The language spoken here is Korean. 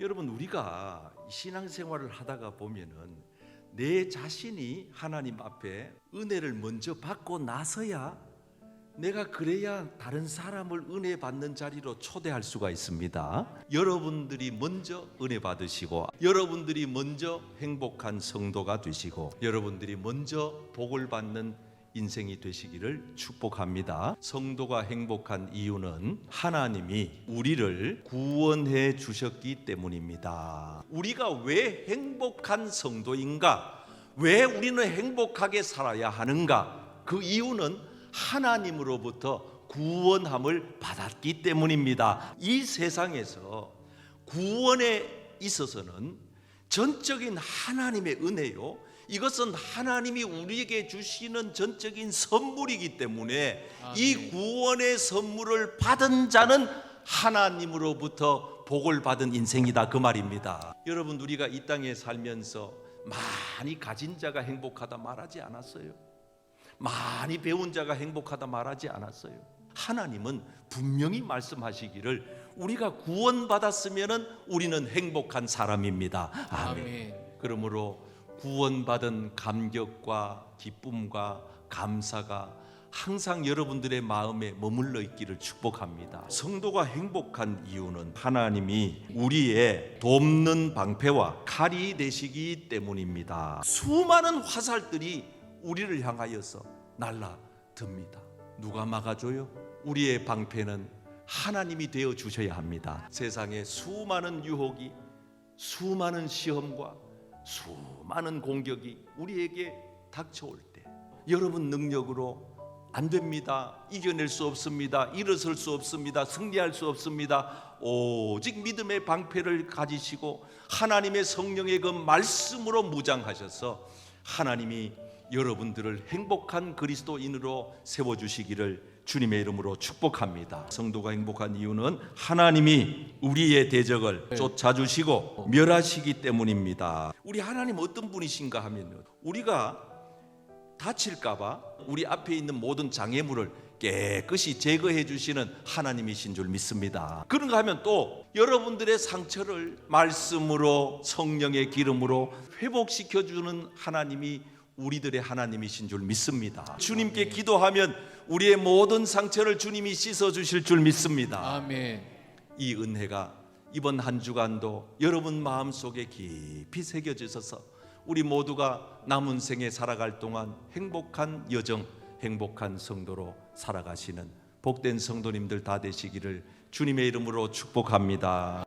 여러분 우리가 신앙생활을 하다가 보면은 내 자신이 하나님 앞에 은혜를 먼저 받고 나서야 내가 그래야 다른 사람을 은혜 받는 자리로 초대할 수가 있습니다. 여러분들이 먼저 은혜 받으시고 여러분들이 먼저 행복한 성도가 되시고 여러분들이 먼저 복을 받는 인생이 되시기를 축복합니다. 성도가 행복한 이유는 하나님이 우리를 구원해 주셨기 때문입니다. 우리가 왜 행복한 성도인가? 왜 우리는 행복하게 살아야 하는가? 그 이유는 하나님으로부터 구원함을 받았기 때문입니다. 이 세상에서 구원에 있어서는 전적인 하나님의 은혜요. 이것은 하나님이 우리에게 주시는 전적인 선물이기 때문에 이 구원의 선물을 받은 자는 하나님으로부터 복을 받은 인생이다 그 말입니다. 여러분 우리가 이 땅에 살면서 많이 가진 자가 행복하다 말하지 않았어요. 많이 배운 자가 행복하다 말하지 않았어요. 하나님은 분명히 말씀하시기를 우리가 구원받았으면은 우리는 행복한 사람입니다. 아멘. 아멘. 그러므로 구원받은 감격과 기쁨과 감사가 항상 여러분들의 마음에 머물러 있기를 축복합니다. 성도가 행복한 이유는 하나님이 우리의 돕는 방패와 칼이 되시기 때문입니다. 수많은 화살들이 우리를 향하여서 날라듭니다. 누가 막아줘요? 우리의 방패는 하나님이 되어 주셔야 합니다. 세상에 수많은 유혹이 수많은 시험과 수많은 공격이 우리에게 닥쳐올 때 여러분 능력으로 안 됩니다. 이겨낼 수 없습니다. 일어설 수 없습니다. 승리할 수 없습니다. 오직 믿음의 방패를 가지시고 하나님의 성령의 그 말씀으로 무장하셔서 하나님이 여러분들을 행복한 그리스도인으로 세워 주시기를 주님의 이름으로 축복합니다. 성도가 행복한 이유는 하나님이 우리의 대적을 쫓아 주시고 멸하시기 때문입니다. 우리 하나님 어떤 분이신가 하면요. 우리가 다칠까봐 우리 앞에 있는 모든 장애물을 깨끗이 제거해 주시는 하나님이신 줄 믿습니다. 그런가 하면 또 여러분들의 상처를 말씀으로 성령의 기름으로 회복시켜 주는 하나님이 우리들의 하나님이신 줄 믿습니다. 주님께 기도하면 우리의 모든 상처를 주님이 씻어 주실 줄 믿습니다. 아멘. 이 은혜가 이번 한 주간도 여러분 마음 속에 깊이 새겨지셔서 우리 모두가 남은 생에 살아갈 동안 행복한 여정, 행복한 성도로 살아가시는 복된 성도님들 다 되시기를 주님의 이름으로 축복합니다.